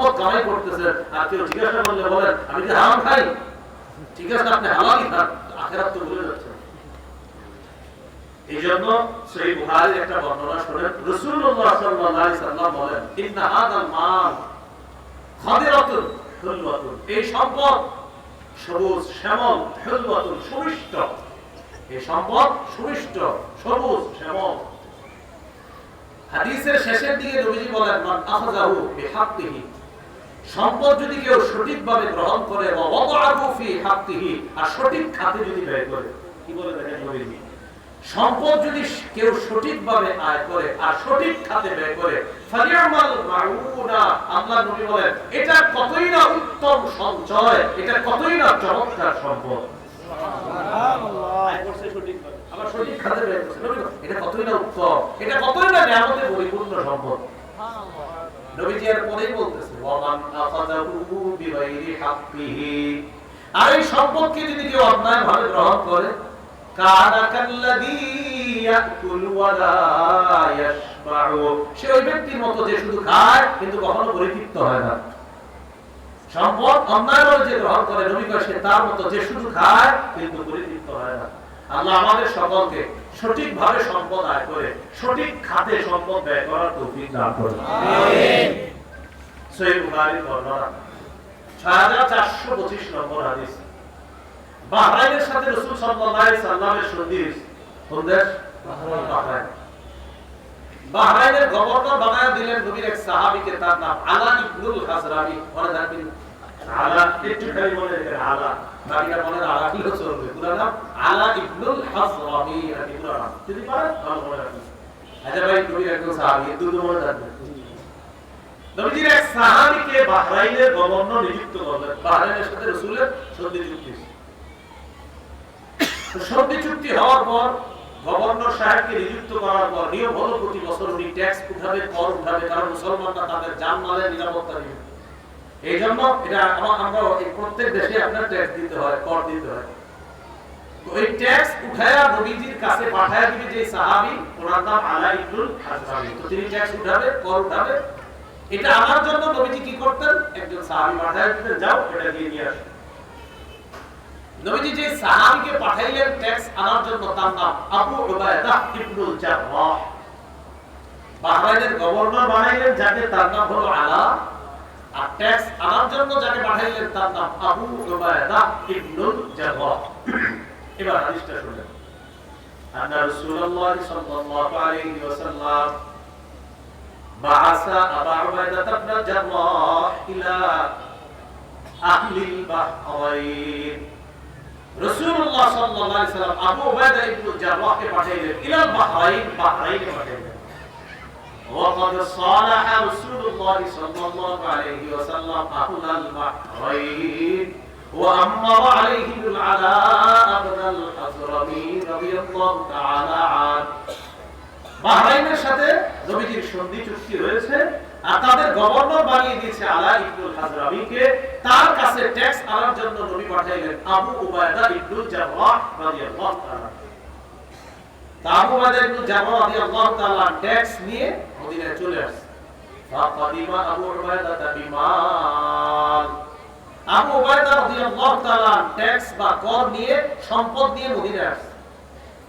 সম্পদ কামাই করতেছেন, আর কেউ জিজ্ঞাসা করলে বলেন, আমি কি হারাম খাই? ঠিক আছে, আপনি হালালই খান, আখেরাত তো ভুলে যাচ্ছেন। সম্পদ সবুজ সবুজ, শ্যামল। হাদিসের শেষের দিকে নবীজি বলেন, মান আখাযাহু সম্পদ যদি কেউ সঠিকভাবে গ্রহণ করে আর সঠিক খাতে যদি ব্যয় করে কি বলে দেখেন সম্পদ যদি কেউ সঠিকভাবে আয় করে আর সঠিক খাতে ব্যয় করে আল্লাহ নবী বলেন এটা কতই না উত্তম সঞ্চয় এটা কতই না চমৎকার সম্পদ। আবার সঠিক খাতে ব্যয় করছে। এটা কতই না উত্তম এটা কতই না নিয়ামতে পরিপূর্ণ সম্পদ। নবীজি এর পরেই বলতেছে ওয়ামান আখাযাহু আর এই সম্পদকে যদি কেউ অন্যায় ভাবে গ্রহণ করে সে ওই ব্যক্তির মতো যে শুধু খায়, কিন্তু কখনো পরিতৃপ্ত হয় না। সম্পদ অন্যায় যে গ্রহণ করে নবী সে তার মতো যে শুধু খায়, কিন্তু পরিতৃপ্ত হয় না। আল্লাহ আমাদের সকলকে সঠিকভাবে সম্পদ আয় করে সঠিক খাতে সম্পদ ব্যয় করার তৌফিক দান করুন। সহিহ বুখারীর বর্ণনা। 6425 নম্বর হাদিস। বাহরাইনের সাথে রাসূল সাল্লাল্লাহু আলাইহি সাল্লামের সন্ধি। কোন দেশ? বাহরাইন। বাহরাইনের গভর্নর বানায়া দিলেন নবীর এক সাহাবীকে, তার নাম আলা ইবনুল হাজরামি মনে রাখবেন, আলা একটু খালি মনে রাখবেন, আলা। বাকিটা মনে আলা কি চলবে। পুরো নাম আলা ইবনুল হাজরামি আর পুরো নাম? যদি পারেন, তাহলে মনে রাখবেন। আচ্ছা ভাই নবীর একজন সাহাবী দুটো মনে রাখবেন। নবীজির এক সাহাবীকে বাহরাইনের গভর্নর নিযুক্ত করলেন। বাহরাইনের সাথে রাসূলের সন্ধি চুক্তি সন্ধি চুক্তি হওয়ার পর গভর্নর সাহেবকে নিযুক্ত করার পর নিয়ম হলো প্রতি বছর উনি ট্যাক্স উঠাবে, কর উঠাবে, কারণ মুসলমানরা তাদের জানমালের নিরাপত্তা দিবে এই জন্য এটা আমরা এই প্রত্যেক দেশে আপনার ট্যাক্স দিতে হয়, কর দিতে হয়। তো ওই ট্যাক্স উঠায়া নবীজির কাছে পাঠায়া দিবে যে সাহাবী, ওনার নাম আলা ইবনুল হাজরামি তো তিনি ট্যাক্স উঠাবে, কর উঠাবে এটা আমার জন্য নবীজি কি করতেন? একজন সাহাবী পাঠায় যাও, এটা দিয়ে নিয়ে আসো। নবীজি যে সাহাবীকে পাঠাইলেন ট্যাক্স আনার জন্য তার নাম আবু উবায়দা ইবনুল জাররাহ বাহরাইনের গভর্নর বানাইলেন যাকে, তার নাম হলো আলা। আর ট্যাক্স আনার জন্য যাকে পাঠাইলেন, তার নাম আবু উবায়দা ইবনুল জাররাহ এবার হাদিসটা শুনলেন আন্না রাসূলুল্লাহ সাল্লাল্লাহু আলাইহি ওয়াসাল্লাম بعث أبا عبيدة بن الجراح إلى أهل البحرين রাসূলুল্লাহ সাল্লাল্লাহু আলাইহি সাল্লাম আবু উবাইদা ইবনে জাররাহকে পাঠাইলেন ইলা বাহরাইন বাহরাইনে পাঠাইলেন وقد صالح رسول الله صلى الله عليه وسلم أهل البحرين وأمر عليهم العلاء بن الحضرمي رضي الله تعالى عنه বাহরাইনের সাথে নবীজির সন্ধি চুক্তি রয়েছে, আর তাদের গভর্নর বানিয়ে দিয়েছে আলা ইবনুল হাজরাবিকে তার কাছে ট্যাক্স আনার জন্য নবী পাঠাইলেন আবু উবায়দা ইবনুল জাররাহ রাদিয়াল্লাহু তাআলা। আবু উবায়দা ইবনুল জাররাহ রাদিয়াল্লাহু তাআলা ট্যাক্স নিয়ে মদিনায় চলে আসে ফাকাদিমা আবু উবায়দা আবু উবায়দা রাদিয়াল্লাহু তাআলা ট্যাক্স বা কর নিয়ে সম্পদ নিয়ে মদিনায় আসে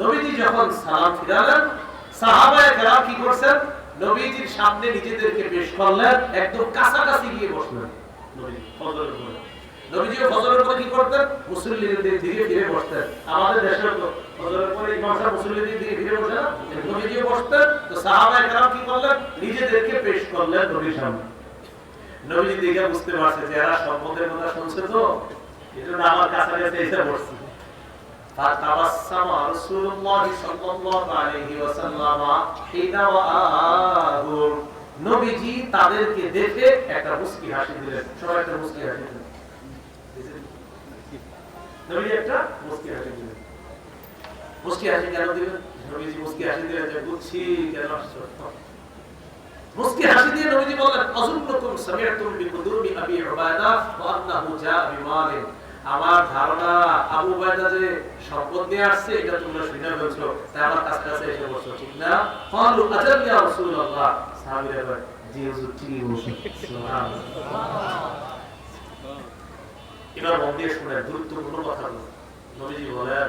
নবীজি যখন সালাম ফিরালেন কেরাম কি করছেন? নবীজির সামনে নিজেদেরকে পেশ করলেন, একদম কাছাকাছি গিয়ে বসলেন নবীজি, ফজরের পরে কি করতেন? মুসল্লিদের দিকে ফিরে বসতেন। আমাদের তো ফজরের পরে ইমাম সাহেব মুসল্লিদের ফিরে বসে না। নবীজিও বসতেন, তো সাহাবায়ে কেরাম কি করলেন? নিজেদেরকে পেশ করলেন নবীর সামনে। নবীজি দেখে বুঝতে পারছে যে এরা সম্পদের কথা শুনছে তো। এজন্য আমার কাছাকাছি এসে বসছে فتبسم رسول الله صلى الله عليه وسلم حين رآهم নবীজি তাদেরকে দেখে একটা মুস্কি হাসি দিলেন সবাই একটা মুস্কি হাসি দিলেন নবীজি একটা মুস্কি হাসি দিলেন মুস্কি হাসি কেন দিলেন নবীজি মুস্কি হাসি দিলেন যে বুঝছি কেন আসছো মুস্কি হাসি দিয়ে নবীজি বিকুদুমি আবি ওয়া আন্নাহু বিমালিন। আমার ধারণা আবু যে সম্পদ নিয়ে আসছে, এটা তোমরা শুনে ফেলছো। তাই আমার কাছে এসে ঠিক না? আজাল ইয়া রাসূলুল্লাহ। সাহাবীরা বলে জি হুজুর সুবহানাল্লাহ। এবার মন শুনে গুরুত্বপূর্ণ কথাগুলো। নবীজি বলেন,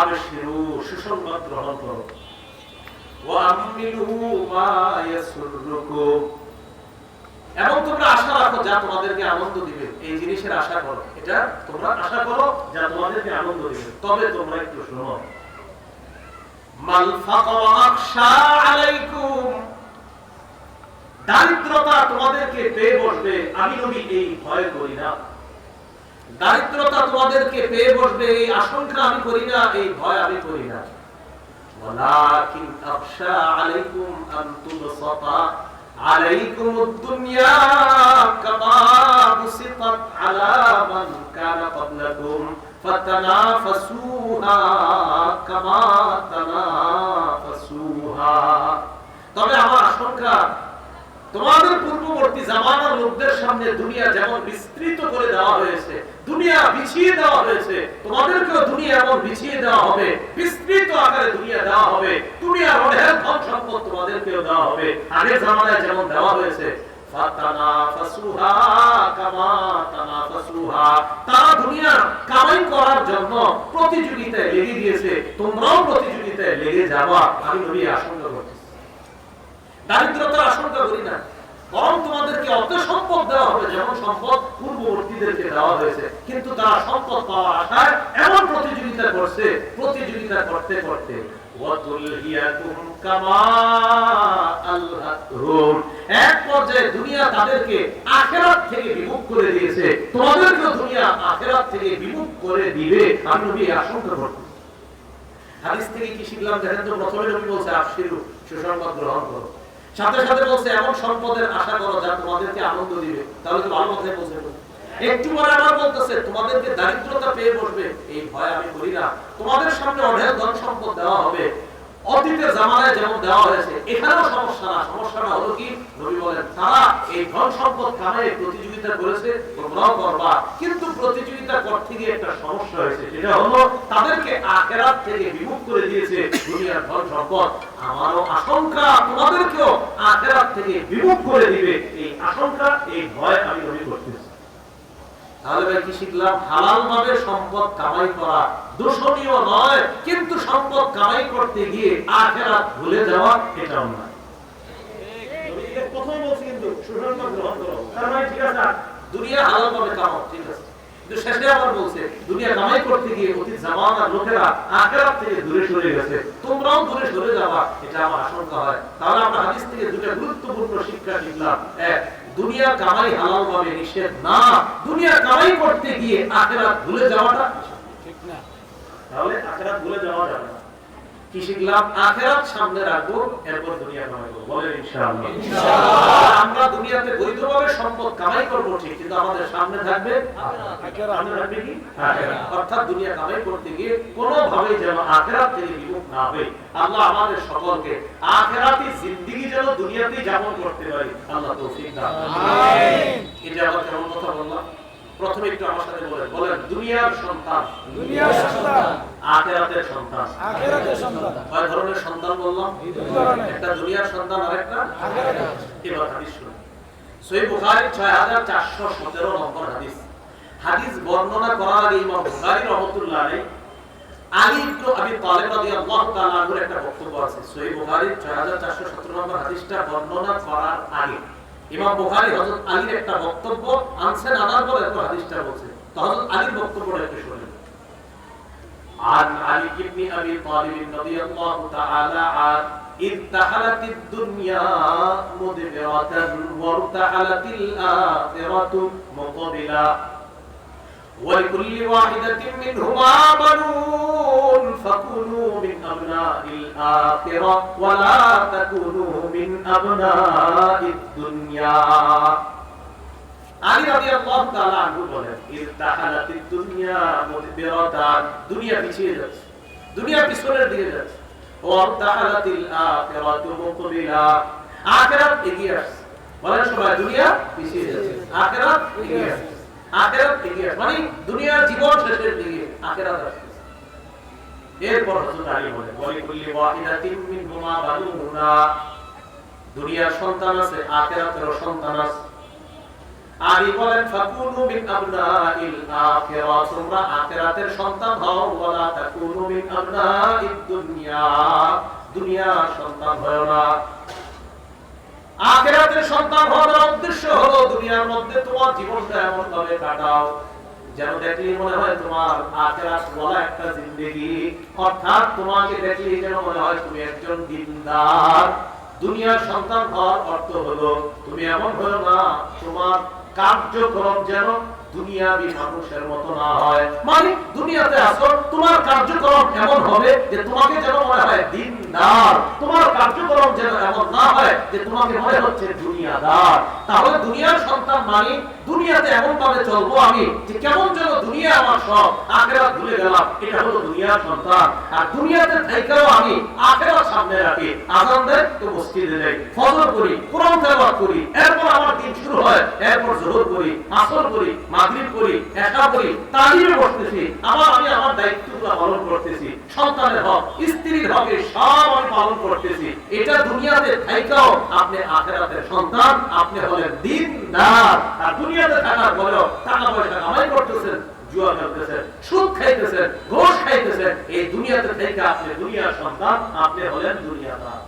আবশিরু, সুসংবাদ গ্রহণ করো। এবং তোমরা আশা রাখো যা তোমাদেরকে আনন্দ দিবে। এই জিনিসের আশা করো। এটা তোমরা আশা করো যা তোমাদেরকে আনন্দ দিবে। তবে তোমরা একটু দারিদ্রতা তোমাদেরকে পেয়ে বসবে। আমি নবী এই ভয় করি না। দারিদ্রতা তোমাদেরকে পেয়ে বসবে। এই আশঙ্কা আমি করি না। এই ভয় আমি করি না। ولكن أخشى عليكم أن تبسط عليكم الدنيا كما بسطت على من كان قبلكم فتنافسوها كما تنافسوها তবে আমার আশঙ্কা তোমাদের পূর্ববর্তী জামানার লোকদের সামনে দুনিয়া যেমন বিস্তৃত করে দেওয়া হয়েছে, দুনিয়া বিছিয়ে দেওয়া হয়েছে, তোমাদেরকেও দুনিয়া এমন বিছিয়ে দেওয়া হবে, বিস্তৃত আকারে দুনিয়া দেওয়া হবে, দুনিয়ার অনেক ধন সম্পদ তোমাদেরকেও দেওয়া হবে। আগের জামানায় যেমন দেওয়া হয়েছে প্রতিযোগিতায় লেগে গিয়েছে, তোমরাও প্রতিযোগিতায় লেগে যাওয়া আমি নবী আশঙ্কা করতেছি দারিদ্রতার আশঙ্কা করি না। বরং তোমাদেরকে অত সম্পদ দেওয়া হবে, যেমন সম্পদ পূর্ববর্তীদেরকে দেওয়া হয়েছে। কিন্তু তারা সম্পদ পাওয়ার আশায় এমন প্রতিযোগিতা করছে, প্রতিযোগিতা করতে করতে তাদেরকে থেকে করে দিয়েছে। দুনিয়া থেকে করে দিবে, আমি নবী আশঙ্কা সুসংবাদ গ্রহণ করো। সাথে সাথে বলছে, এমন সম্পদের আশা করো যা তোমাদেরকে আনন্দ দিবে। তাহলে তো ভালো কথাই বলছে একটু পরে আবার বলতেছে, তোমাদেরকে দারিদ্রতা পেয়ে বসবে। এই ভয় আমি করি না। তোমাদের সামনে অনেক ধন সম্পদ দেওয়া হবে। অতীতের জামানায় যেমন দেওয়া হয়েছে, এখানেও সমস্যা না। সমস্যাটা হলো কি? নবী বলেন, তারা এই ধন সম্পদ প্রতিযোগিতা করেছে করবা। কিন্তু প্রতিযোগিতা করতে গিয়ে একটা সমস্যা হয়েছে, সেটা হলো তাদেরকে আখেরাত থেকে বিমুখ করে দিয়েছে দুনিয়ার ধন সম্পদ। আমারও আশঙ্কা তোমাদেরকেও আখেরাত থেকে বিমুখ করে দিবে। এই আশঙ্কা, এই ভয় আমি নবী করতেছি। তাহলে ভাই কি শিখলাম? হালাল ভাবে সম্পদ কামাই করা দূষণীয় নয় কিন্তু সম্পদ কামাই করতে গিয়ে আখেরাত ভুলে যাওয়া এটা অন্যায় প্রথম বলছি কিন্তু সুসংবাদ গ্রহণ করো। তার মানে ঠিক আছে? দুনিয়া হালাল ভাবে কামাও ঠিক আছে। কিন্তু শেষে আবার বলছে দুনিয়া কামাই করতে গিয়ে অতীত জামানার লোকেরা আখেরাত থেকে দূরে সরে গেছে। তোমরাও দূরে সরে যাবা এটা আমার আশঙ্কা হয়। তাহলে আমরা হাদিস থেকে দুটো গুরুত্বপূর্ণ শিক্ষা শিখলাম। দুনিয়া কামাই হালাল ভাবে নিষেধ না। দুনিয়া কামাই করতে গিয়ে আখেরাত ভুলে যাওয়াটা ঠিক না তাহলে আখেরাত ভুলে যাওয়া যাবে না। কি শিখলাম আখেরাত সামনে রাখব এরপর দুনিয়া কামাই করব। বলেন ইনশাআল্লাহ। আমরা দুনিয়াতে বৈধভাবে সম্পদ কামাই ঠিক কিন্তু আমাদের সামনে থাকবে। অর্থাৎ দুনিয়া কামাই করতে গিয়ে কোনোভাবে যেন আখেরাত থেকে বিমুখ না আল্লাহ আমাদের সকলকে আখেরাতি জিন্দেগি যেন যাপন করতে পারি আল্লাহ তৌফিক দান এটা আবার কেমন কথা বললাম? প্রথমে একটু আমার সাথে বলেন। বলেন দুনিয়ার সন্তান। দুনিয়ার সন্তান। আখেরাতের সন্তান। আখেরাতের সন্তান। কয় ধরনের সন্তান বললাম? একটা দুনিয়ার সন্তান আর একটা আখেরাতের। এবার হাদিস শুনুন সহিহ বুখারী 6417 নম্বর হাদিস হাদিস বর্ণনা করার আগে ইমাম বুখারী রাহমাতুল্লাহ আলাইহি আলী ইবনে আবি তালিব রাদিয়াল্লাহু তাআলা আনহুর একটা বক্তব্য আছে সহিহ বুখারী 6417 নম্বর হাদিসটা বর্ণনা করার আগে ইমাম বুখারী হযরত আলীর একটা বক্তব্য আনছেন আনার পরে এত হাদিসটা বলছে তো হযরত আলীর বক্তব্যটা একটু শুনুন عن علي بن ابي طالب رضي الله تعالى عنه إذ دخلت الدنيا مدبرة وارتحلت الآخرة مقبلة ولكل واحدة منهما بنون فكونوا من أبناء الآخرة ولا تكونوا من أبناء الدنيا আলী রাদিয়াল্লাহু তাআলা আনহু বলেন ইরতাহালাতিদ দুনিয়া মুদবিরাতান দুনিয়া পিছিয়ে যাচ্ছে দুনিয়া পিছনের দিকে যাচ্ছে মানে দুনিয়ার জীবন শেষের এরপর হযরত আলী বলেন ওয়ালিকুল্লি দুনিয়ার সন্তান আছে, আখিরাতেরও সন্তান আছে। আলী বলেন, ফাকুনু মিন আবনাইল আখিরা তোমরা আখিরাতের সন্তান হও, ওয়ালা তাকুনু মিন আবনাইদ দুনিয়া। দুনিয়ার সন্তান হয় না। আখিরাতের সন্তান হওয়ার উদ্দেশ্য হলো, দুনিয়ার মধ্যে তোমার জীবনটা এমন ভাবে কাটাও, যেন দেখলি মনে হয় তোমার আখিরাত বলা একটা জিন্দেগি। অর্থাৎ তোমাকে দেখলি যেন মনে হয় তুমি একজন দিনদার। দুনিয়ার সন্তান হওয়ার অর্থ হলো, তুমি এমন হলো না, তোমার কার্যক্রম যেন দুনিয়াবি মানুষের মতো না হয়। মানে দুনিয়াতে আসো, তোমার কার্যক্রম এমন হবে যে তোমাকে যেন মনে হয় দিনদার। তোমার কার্যক্রম যেন এমন না হয় যে তোমাকে মনে হচ্ছে দুনিয়াদার। তাহলে দুনিয়ার সন্তান মানে দুনিয়াতে এমন ভাবে চলবো আমি যে কেমন যেন দুনিয়া আমার সব, আখেরাত ভুলে গেলাম। এটা হলো দুনিয়ার সন্তান। আর দুনিয়াতে থেকেও আমি আখেরাত সামনে রাখি। আজান তো মসজিদে ফজর করি, কোরআন তেলাওয়াত করি। এরপর আমার দিন শুরু হয়, এরপর জোহর করি, আসর করি, মাগরিব করি একা করি বসতেছি। আমি আমার দায়িত্বগুলো পালন করতেছি। সন্তানের হক, স্ত্রীর হকে সব আমি পালন করতেছি। এটা দুনিয়াতে থাইকাও আপনি আখেরাতের সন্তান, আপনি হলেন দিনদার আর দুনিয়াতে থাকার পরেও টাকা পয়সা কামাই করতেছেন জুয়া খেলতেছেন সুদ খাইতেছেন ঘোষ খাইতেছেন এই দুনিয়াতে থেকে আপনি দুনিয়ার সন্তান আপনি হলেন দুনিয়াদার।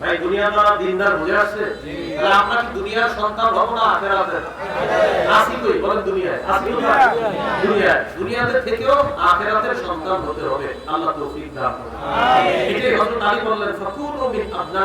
ভাই দুনিয়াদার দিনদার বুঝে আসছে? তাহলে আমরা কি দুনিয়ার সন্তান হব না আখেরাতের আসি কই? বলেন দুনিয়ায়। আসি দুনিয়ায়। দুনিয়াতে থেকেও আখেরাতের সন্তান হতে হবে। আল্লাহ তৌফিক দান করুন। এটাই হযরত আলী বললেন ফাকুনু মিন আবনা